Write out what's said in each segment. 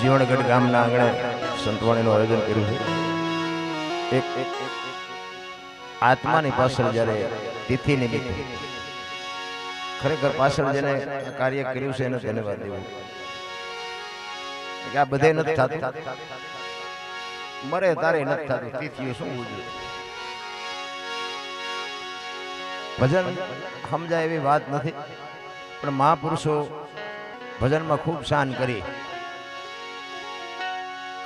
જીવણગઢ ગામના આંગણે સંતવાણીનું આયોજન કર્યું છે. એક આત્માની પાછળ જ્યારે તિથિ નિમિત્તે ખરેખર પાછળ જેને કાર્ય કર્યું છે એને ધન્યવાદ દેવું. આ બધે નથી થતું. મરે તારે નથી થતું. તિથિઓ શું ઉજવે ભજન સમજાય એવી વાત નથી. પણ મહાપુરુષો ભજનમાં ખૂબ શાન કરી.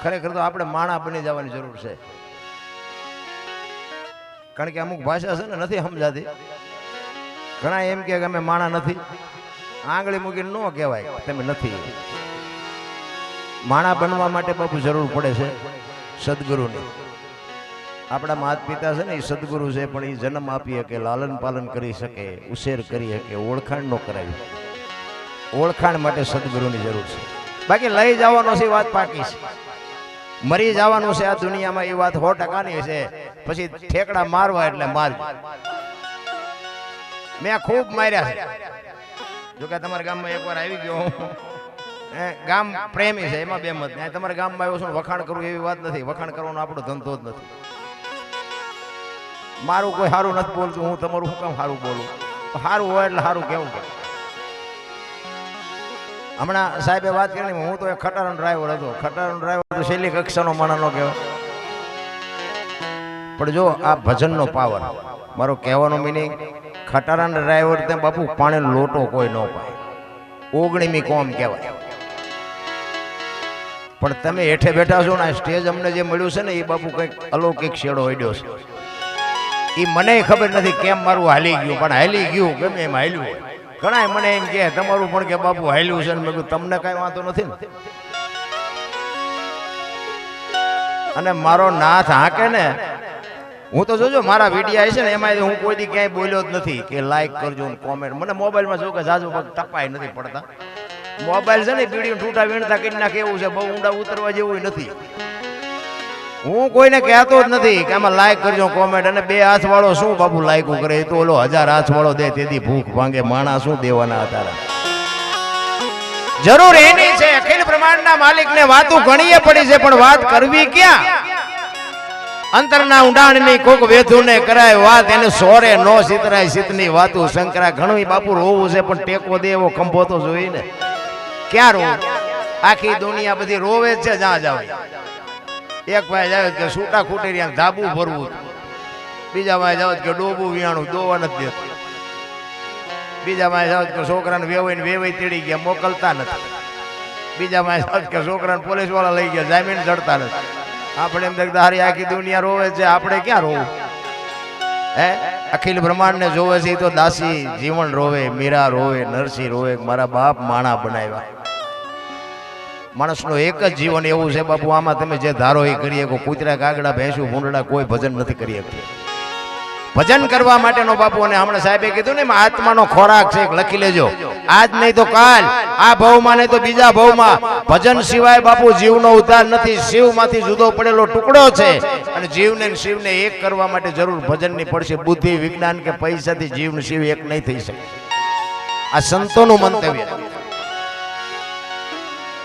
ખરેખર તો આપણે માણા બની જવાની જરૂર છે. કારણ કે અમુક ભાષા છે ને નથી સમજાતી. ઘણા એમ કે અમે માણા નથી. આંગળી મૂકીને ન કહેવાય, તમે નથી. માણા બનવા માટે બાપુ જરૂર પડે છે સદગુરુની. આપણા માતા પિતા છે ને એ સદગુરુ છે, પણ એ જન્મ આપી શકે લાલન પાલન કરી શકે, ઉછેર કરી શકે, ઓળખાણ ન કરાવી. ઓળખાણ માટે સદગુરુની જરૂર છે. બાકી લઈ જવાનો છે વાત પાકી છે. મરી જવાનું છે આ દુનિયામાં એ વાત સો ટકાની છે. પછી ઠેકડા મારવા એટલે માર મેં ખૂબ માર્યા છે. જોકે તમારા ગામમાં એકવાર આવી ગયો હું. ગામ પ્રેમી છે, એમાં બે મત. નહીં તમારા ગામમાં આવ્યો છું વખાણ કરવું એવી વાત નથી. વખાણ કરવાનો આપણો ધંધો જ નથી. મારું કોઈ સારું નથી બોલતું, હું તમારું શું કામ સારું બોલું? સારું હોય એટલે સારું કેવું કે? હમણાં સાહેબે વાત કરી, હું તો એ ખટારાનો ડ્રાઈવર હતો. ખટારાનો ડ્રાઈવર તો શૈલી કક્ષાનો માણસનો કહેવાય. પણ જો આ ભજનનો પાવર મારો કહેવાનો મિનિંગ ખટારાના ડ્રાઈવર તે બાપુ પાણી લોટો કોઈ ન પાય ઓગણીમી કોમ કહેવાય. પણ તમે હેઠે બેઠા છો ને, આ સ્ટેજ અમને જે મળ્યું છે ને, એ બાપુ કંઈક અલૌકિક શેડો અડ્યો છે. એ મને ખબર નથી કેમ મારું હાલી ગયું, પણ હાલી ગયું ગમે એમ હાલ્યું હોય. ઘણા મને એમ કે તમારું પણ કે બાપુ હાલ્યું છે. મેં તમને કાંઈ વાંધો નથી ને. અને મારો નાથ હાકે ને, હું તો જોજો, મારા વીડિયો છે ને એમાં હું કોઈ દી ક્યાંય બોલ્યો જ નથી કે લાઈક કરજો કોમેન્ટ મને મોબાઈલમાં જો કે જાજુ પગ ટપાય નથી પડતા. મોબાઈલ છે ને પીડી તૂટા વીણતા કરી નાખે એવું છે, બહુ ઊંડા ઉતરવા જેવું નથી. હું કોઈને કહેતો જ નથી કે આમાં લાઈક કરજો કોમેન્ટ અને બે હાથ વાળો શું બાબુ લાઈકો કરે? તો ઓલો હજાર હાથ વાળો દે, તેથી ભૂખ ભાંગે. માણા શું દેવાના હતા જરૂર એની છે. અખિલ બ્રહ્માંડના માલિકને વાતો ઘણીએ પડી છે, પણ વાત કરવી ક્યાં? અંતરના ઊંડાણની કોક વેધુને કરાય વાત, એને સોરે નો સિતરાય સિતની વાતું. શંકરા ઘણું બાપુ રોવું છે, પણ ટેકો દે એવો ખંભો તો જોઈને. ક્યાં રોવું? આખી દુનિયા બધી રોવે છે, જ્યાં જાવ એક ભાઈ જાવ કે છૂટા ખૂટી ધાબુ ભરવું બીજા ભાઈ જાવ કે ડોબું વિયાણું દોવા નથી દેતું. બીજા ભાઈ જાવ કે છોકરાને વેવાઈ ને વેવાઈ તેડી ગયા, મોકલતા નથી. બીજા ભાઈ જાવ કે છોકરાને પોલીસવાળા લઈ ગયા, જામીન ચડતા નથી. આપણે એમ દેખતા હારી આખી દુનિયા રોવે છે, આપણે ક્યાં રોવું? હે? અખિલ બ્રહ્માંડ ને જોવે છે તો દાસી જીવન રોવે, મીરા રોવે, નરસિંહ રોવે મારા બાપ માણા બનાવ્યા. માણસનું એક જ જીવન એવું છે, બાપુ, આમાં તમે જે ધારો એ કરી શકો. કૂતરા કાગડા ભેંસું, ભૂંડડા કોઈ ભજન નથી કરી શકતું. ભજન કરવા માટેનો બાપુ, અને હમણાં સાહેબે કીધું ને આત્માનો ખોરાક છે લખી લેજો. આજ નહીં તો કાલ, આ ભાવમાં નહીં તો બીજા ભવમાં. ભજન સિવાય બાપુ જીવનો ઉદ્ધાર નથી. શિવમાંથી જુદો પડેલો ટુકડો છે. અને જીવને શિવને એક કરવા માટે જરૂર ભજનની પડશે. બુદ્ધિ, વિજ્ઞાન કે પૈસાથી જીવ ને શિવ એક નહીં થઈ શકે. આ સંતોનું મંતવ્ય.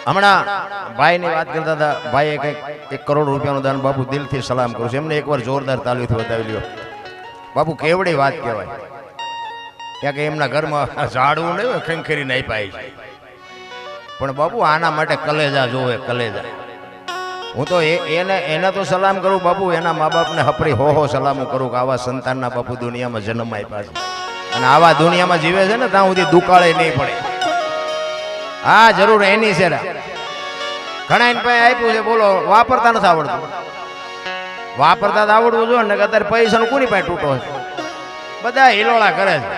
હમણાં ભાઈની વાત કરતા હતા, ભાઈએ કંઈક એક કરોડ રૂપિયાનું દાન બાપુ દિલથી સલામ કરું છું. એમને એકવાર જોરદાર તાલીથી બતાવી લ્યો. બાપુ કેવડી વાત કહેવાય. ત્યાં કે એમના ઘરમાં ઝાડવું નહીં હોય નહીં પાય છે. પણ બાપુ આના માટે કલેજા જોવે, કલેજા. હું તો એને એને તો સલામ કરું, બાપુ. એના મા બાપને હપરી હો હો સલામ કરું કે આવા સંતાનના બાપુ દુનિયામાં જન્મ આપ્યા છે. અને આવા દુનિયામાં જીવે છે ને, ત્યાં સુધી દુકાળે નહીં પડે. હા, જરૂર, એની છે. ઘણા એને પાસે આપ્યું છે, બોલો, વાપરતા નથી આવડતું. વાપરતા તો આવડવું જોઈએ ને અત્યારે પૈસાનું કોની પાસે તૂટો છે? બધા હિલોળા કરે છે.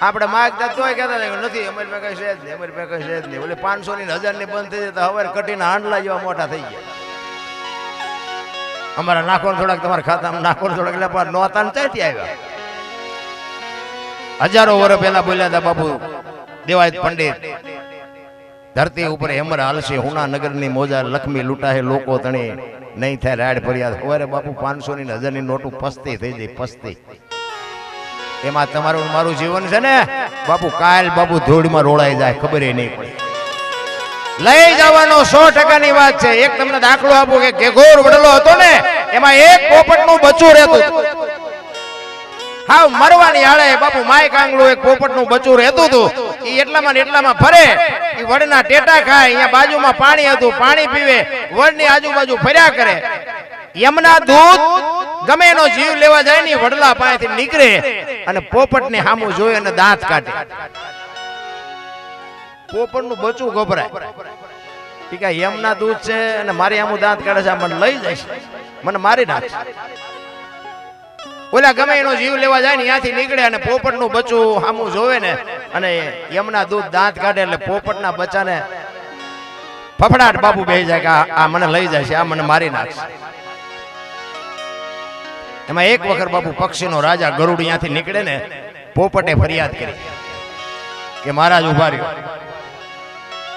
આપણે માગતા તોય કહેતા હતા નથી, અમારી પાસે કઈ છે જ નહીં, અમારી પાસે કઈ છે જ નહીં. ઓલી પાંચસો ની હજારની બંધ થઈ જતા હવે કટીને હાંડલા જેવા મોટા થઈ ગયા. અમારા નાખો ને થોડાક તમારા ખાતામાં નાખો થોડાક, એટલે નોતા ત્યાંથી આવ્યા. હજારો વર્ષ પહેલા બોલ્યા હતા બાપુ દેવાયત પંડિત, ધરતી ઉપર હેમર હાલશે હુના નગરની મોજા લખમી લૂંટાહે, લોકો તણે નહીં થાય, રાડ ફરિયાદ સવારે બાપુ પાંચસો ની હજારની નોટું પસ્તી થઈ જાય, પસ્તી. એમાં તમારું મારું જીવન છે ને, બાપુ કાલ બાપુ ધૂળમાં રોળાઈ જાય, ખબર નહીં પડે. લઈ જવાનો સો ટકાની વાત છે. એક તમને દાખલો આપું કે ઘેઘોર વડલો હતો ને, એમાં એક પોપટનું બચ્ચું રહેતું હતું. હાવ મરવાની આળે બાપુ માય કાંગલું એક પોપટનું બચ્ચું રહેતું હતું. એટલામાં એટલામાં ફરે. એ વડના ટેટા ખાય, અહીંયા બાજુમાં પાણી હતું, પાણી પીવે, વડની આજુબાજુ ફર્યા કરે. યમના દૂત ગમે એનો જીવ લેવા જાય ને વડલા પાસેથી નીકળે અને પોપટને સામું જોઈ અને દાંત કાઢે. પોપટનું બચું ગભરાય. ટીકા યમના દૂત છે અને મારી આમું દાંત કાઢે છે મને લઈ જશે મને મારી નાખશે ઓલા ગમે એનો જીવ લેવા જાય ને ત્યાંથી નીકળે અને પોપટનું બચ્ચું સામું જોવે ને, અને યમના દૂધ દાંત કાઢે એટલે પોપટના બચ્ચાને ફફડાટ બાબુ બે જાય કે આ મને લઈ જાય છે, આ મને મારી નાખશે. એમાં એક વખત બાપુ પક્ષીનો રાજા ગરુડ ત્યાંથી નીકળે ને, પોપટે ફરિયાદ કરી કે મહારાજ ઊભા રહ્યો.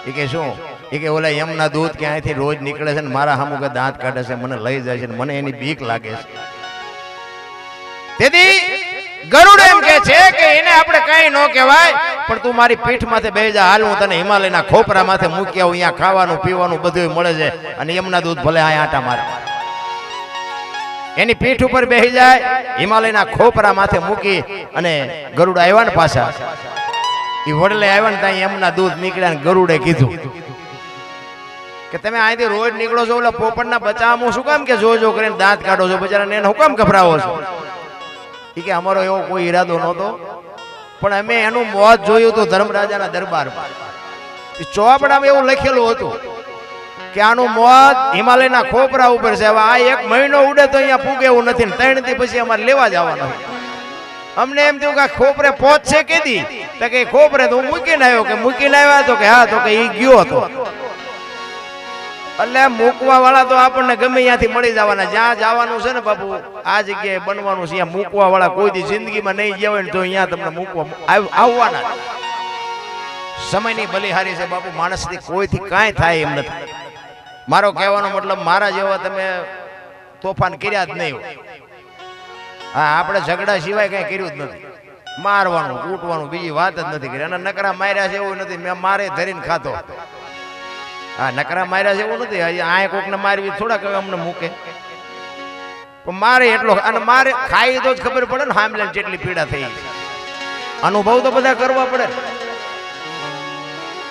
એ કે શું? એ કે ઓલા યમના દૂધ ક્યાંયથી રોજ નીકળે છે ને મારા સામું કે દાંત કાઢે છે, મને લઈ જાય છે મને એની બીક લાગે છે. તેથી ગરુડ એમ કે છે કે એને આપણે કઈ ન કહેવાય, પણ તું મારી પીઠ બેસી જા, હાલ હું તને હિમાલયના ખોપરા મૂકી આવું, અહીંયા ખાવાનું, પીવાનું બધું મળે છે, અને એમના દૂધ ભલે અહીંયા આટા મારે. એની પીઠ ઉપર બેસી જાય, હિમાલયના ખોપરા માથે મૂકી, અને ગરુડ આવ્યા ને પાછા. એ વડલે આવ્યા ને ત્યાં એમના દૂધ નીકળ્યા ને ગરુડે કીધું કે તમે અહીંથી રોજ નીકળો છો ઓલા પોપટના બચાવમાં શું કામ કે જો જો કરીને દાંત કાઢો છો? બચારાને એને હું કામ ગભરાવો છો? કે અમારો એવો કોઈ ઈરાદો નહોતો. પણ અમે એનું મોત જોયું હતું ધર્મરાજાના દરબારમાં. ચોપડામાં એવું લખેલું હતું કે આનું મોત હિમાલયના ખોપરા ઉપર છે. હવે આ એક મહિનો ઉડે તો અહીંયા પૂગે એવું નથી ત્રણથી પછી અમારે લેવા જવાનું. અમને એમ થયું કે ખોપરે પહોંચશે કેદી? તો કે ખોપરે તો હું મૂકીને આવ્યો કે મૂકીને આવ્યા તો કે હા, તો કે એ ગયો હતો. એટલે મૂકવા વાળા તો આપણને ગમે ત્યાંથી મળી જવાના. જ્યાં જવાનું છે ને બાપુ, આ જગ્યાએ બનવાનું છે. મૂકવા વાળા કોઈ જિંદગીમાં નહીં હોય ને તો અહીંયા તમને મૂકવા આવવાના. સમયની બલિહારી છે બાપુ, માણસથી કોઈથી કાંઈ થાય એમ નથી. મારો કહેવાનો મતલબ, મારા જેવા તમે તોફાન કર્યા જ નહીં હા, આપણે ઝઘડા સિવાય કંઈ કર્યું જ નથી. મારવાનું, કૂટવાનું, બીજી વાત જ નથી કરી. અને નકરા માર્યા છે એવું નથી. મેં મારે ધરીને ખાતો હા, નકરા માર્યા છે એવું નથી આ કોકને મારવી થોડા કવે અમને મૂકે. પણ મારે એટલો અને મારે ખાઈ તો જ ખબર પડે ને હામલે જેટલી પીડા થઈ અનુભવ તો બધા કરવા પડે.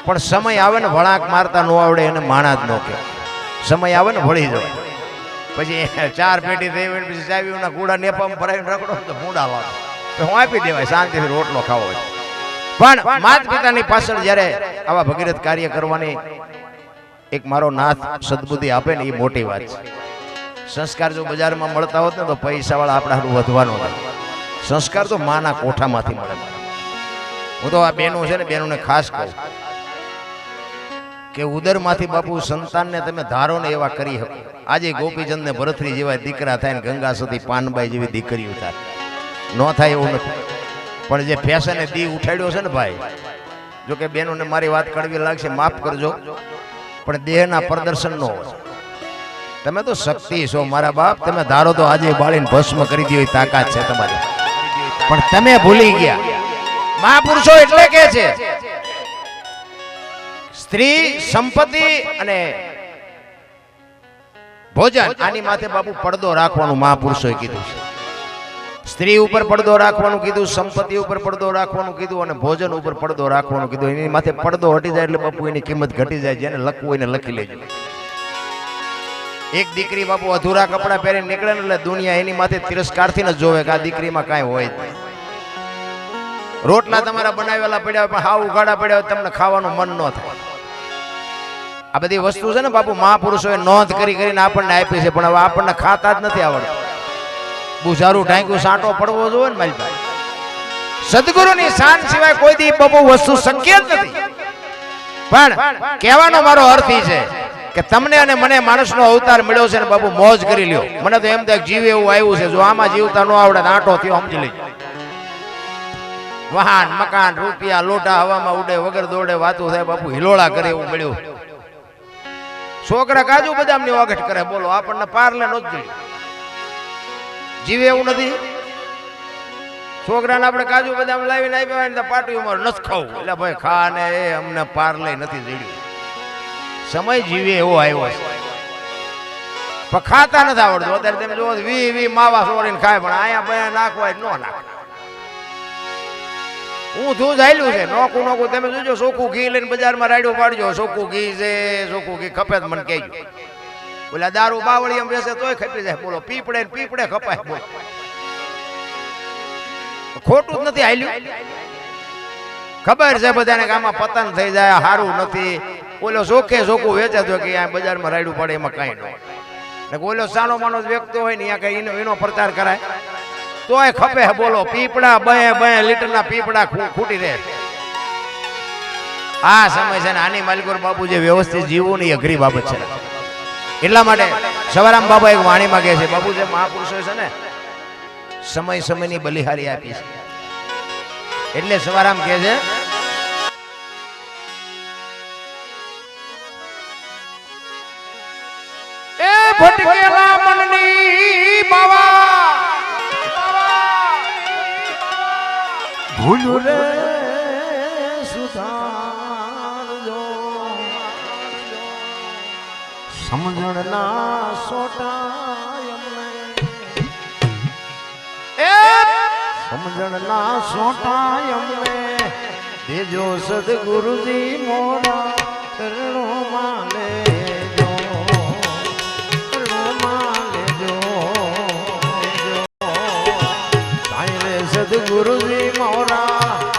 પણ સમય આવે ને વળાંક મારતા ન આવડે એને માણા જ ન કે સમય આવે ને વળી જાય પછી ચાર પેટી થઈ હોય પછી ચાવીઓના કુડા નેપામાં ભરાઈને રખડો તો મૂડા વાળો. તો હું આપી દેવાય, શાંતિથી રોટલો ખાવો પણ માત પિતાની પાછળ જ્યારે આવા ભગીરથ કાર્ય કરવાની એક મારો નાથ સદબુદ્ધિ આપે ને એ મોટી વાત છે. સંસ્કાર જો બજારમાં મળતા હોત ને તો પૈસાવાળા આપણા હારું વધવાનો હોય સંસ્કાર તો માના કોઠામાંથી મળે. હું તો આ બેનો છે ને, બેનોને ખાસ કહું કે ઉદરમાંથી બાપુ સંતાનને તમે ધારો ને એવા કરી શકો. આજે ગોપીચંદને ભરથરી જેવા દીકરા થાય ને ગંગા સતી પાનબાઈ જેવી દીકરીઓ થાય. ન થાય એવું નથી. પણ જે ફેશને દી ઉઠાડ્યો છે ને ભાઈ, જો કે બેનોને મારી વાત કડવી લાગશે, માફ કરજો. પણ દેહના પ્રદર્શન નો હોય. તમે તો શક્તિ છો મારા બાપ. તમે ધારો તો આજે બાળીને ભસ્મ કરી દીધી તાકાત છે તમારી. પણ તમે ભૂલી ગયા. મહાપુરુષો એટલે કે છે સ્ત્રી સંપત્તિ અને ભોજન. આની માથે બાપુ પડદો રાખવાનું મહાપુરુષોએ કીધું છે. સ્ત્રી ઉપર પડદો રાખવાનું કીધું, સંપત્તિ ઉપર પડદો રાખવાનું કીધું અને ભોજન ઉપર પડદો રાખવાનું કીધું. એની માથે પડદો હટી જાય એટલે બાપુ એની કિંમત ઘટી જાય, જેને લખવું એને લખી લેજો. એક દીકરી બાપુ અધૂરા કપડા પહેરીને નીકળે ને એટલે દુનિયા એની માથે તિરસ્કારથી ન જોવે કે આ દીકરીમાં કાંઈ હોય રોટલા તમારા બનાવેલા પડ્યા હોય, પણ હાવ ઉઘાડા પડ્યા હોય, તમને ખાવાનું મન ન થાય. આ બધી વસ્તુ છે ને બાપુ, મહાપુરુષોએ નોંધ કરી કરીને આપણને આપી છે, પણ હવે આપણને ખાતા જ નથી આવડતું. બુઝારું ઢાંક્યું, સાંટો પડવો જોઈએ ને પાસે. સદગુરુની શાન સિવાય કોઈ દી બબુ વસ્તુ શક્ય જ નથી. પણ કહેવાનો મારો અર્થ છે કે તમને અને મને માણસનો અવતાર મળ્યો છે ને બાબુ મોજ કરી લ્યો. મને તો એમ થાય જીવે એવું આવ્યું છે. જો આમાં જીવતા ન આવડે આંટો થયો, સમજી લેજો. વાહન, મકાન, રૂપિયા લોટા હવામાં ઉડે, વગર દોડે, વાતું થાય, બાપુ, હિલોળા કરે એવું મળ્યું. છોકરા કાજુ બદામની વાગટ કરે, બોલો, આપણને પારલે નો જ જોયું જીવે એવું નથી. છોકરાને આપણે કાજુ બદામ લાવીને આપ્યા હોય પાટી ઉમર નથી ખાવું. એટલે ભાઈ ખા ને એ અમને પારલે નથી જીડ્યું. સમય જીવે એવો આવ્યો છે. ખાતા નથી આવડતું. અત્યારે તમે જુઓ વી વી માવા સોરીને ખાય, પણ અહીંયા બયા નાખવા ન નાખે. હું તું જાયલું છે. નોકું નોકું તમે જોજો સોખું ઘી લઈને બજારમાં રાડ્યો પાડજો. સોખું ઘી છે સોખું ઘી ખપે મને કહેજો. ઓલા દારૂ બાવળી એમ બેસે તોય ખપી જાય. બોલો પીપડે પીપડે ખપાય. બોલ. ખોટું જ નથી હાલ્યું. ખબર છે બધાને કે આમાં પતન થઈ જાય સારું નથી. ઓલો સોખે સોખું વેચે તો કે આ બજારમાં રાયડું પડે, એમાં કાંઈ નહીં ઓલો સાનો માનો વ્યક્તિ હોય ને કઈ એનો એનો પ્રચાર કરાય. તોય ખપે, બોલો પીપડા બે બે લીટરના પીપડા ખૂ- ખૂટી રહે. આ સમય છે ને આની માલિકોર બાપુ જે વ્યવસ્થિત જીવવું ની અઘરી બાબત છે. એટલા માટે સવારામ બાબા એક વાણીમાં કહે છે, બાપુ જે મહાપુરુષો છે ને, સમય સમયની બલિહારી આપી છે. એટલે સવારામ કહે છે, એ ભૂલ સમજણના સોટા સમજણના સોટા અમને દેજો સદગુરુજી મોરા ચરણો માલે સદગુરુજી મોરા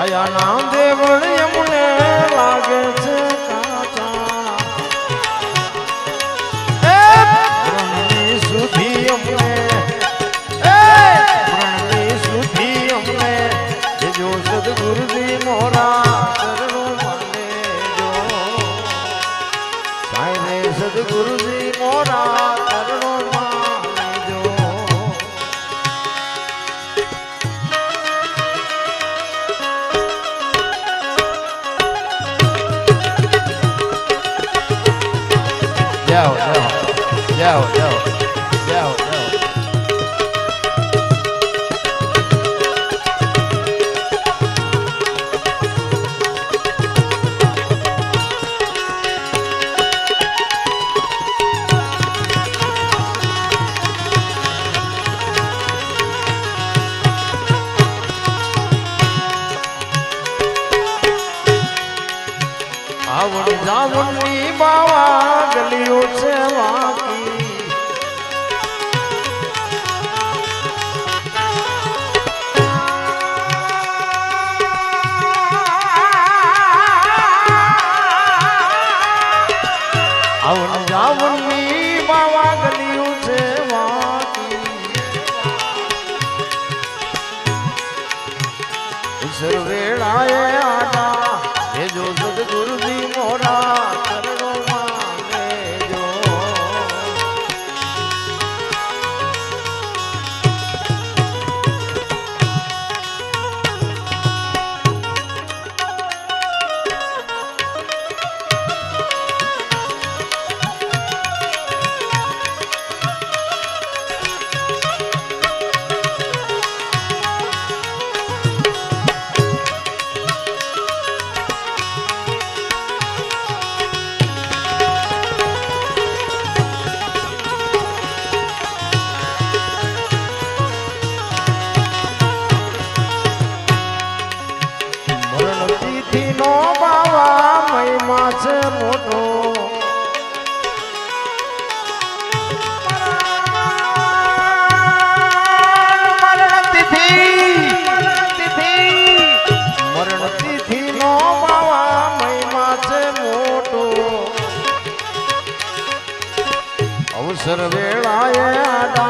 કયા નામ દેવળ એમને જાઓ જાઓ જાઓ જાઓ અવસર વેળાએ આડા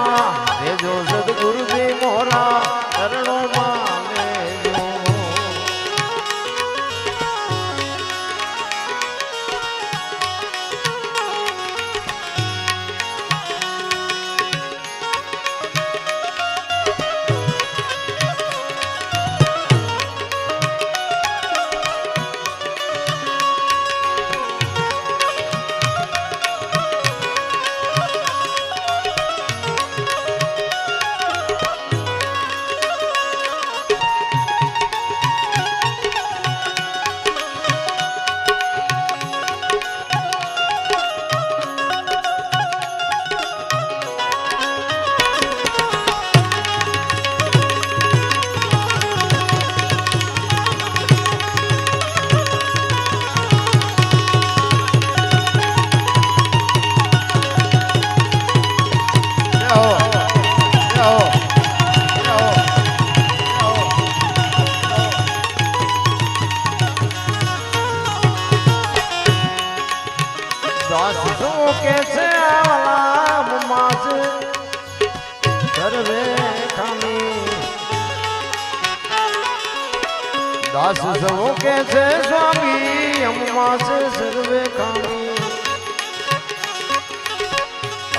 દાસ સૌ કે છે સ્વામી, અમ્મા છે સર્વે ખામી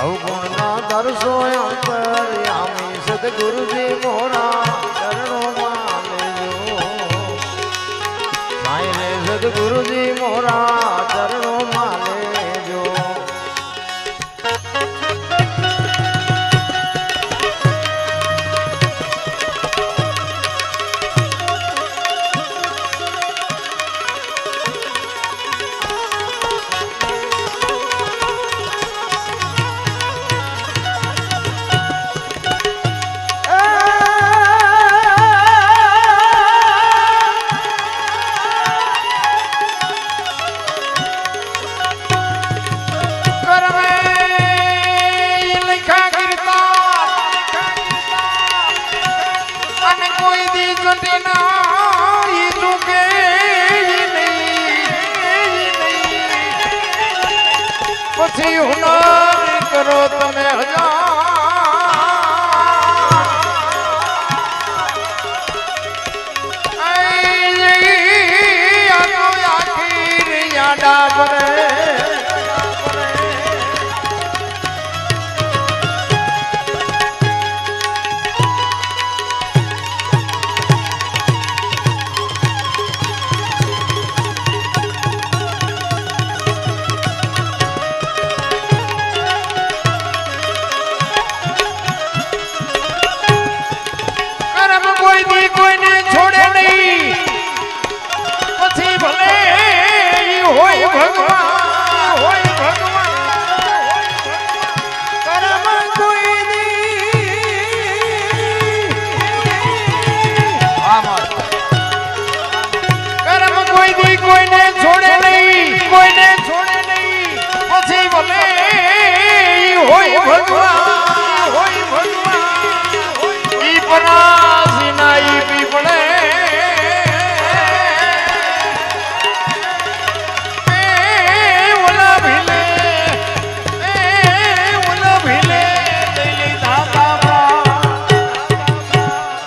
અવગુણ ના દર્શો અંતર્યામી સદગુરુજી મોરા ચરણો માનેજો સાઈ રે સદગુરુજી મોરા ચરણો